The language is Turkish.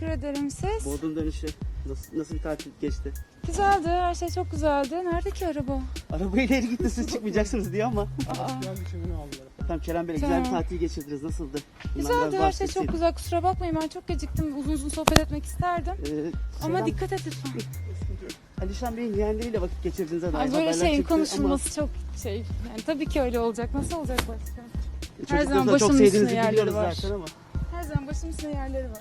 Teşekkür ederim siz. Bodrum dönüşü nasıl, nasıl bir tatil geçti? Güzeldi. Her şey çok güzeldi. Nerede ki araba? Arabayla ilgili gitti siz çıkmayacaksınız diye ama. Aa, Tamam Kerem Bey güzel bir Tamam. tatil geçirdiniz. Nasıldı? Bundan güzeldi. biraz Her şey çok bahsetseydin. güzel. Kusura bakmayın ben çok geciktim. Uzun uzun sohbet etmek isterdim. Ee, Ama dikkat et lütfen. Alişan Bey'in yeğenleriyle vakit geçirdiğinize dair Ay, böyle şeyin konuşulması çok şey. Yani tabii ki öyle olacak. Nasıl olacak başka? E, her zaman çok başımın sevdiğinizi yerleri biliyoruz var. zaten ama. Her zaman başımın üstünde yerleri var.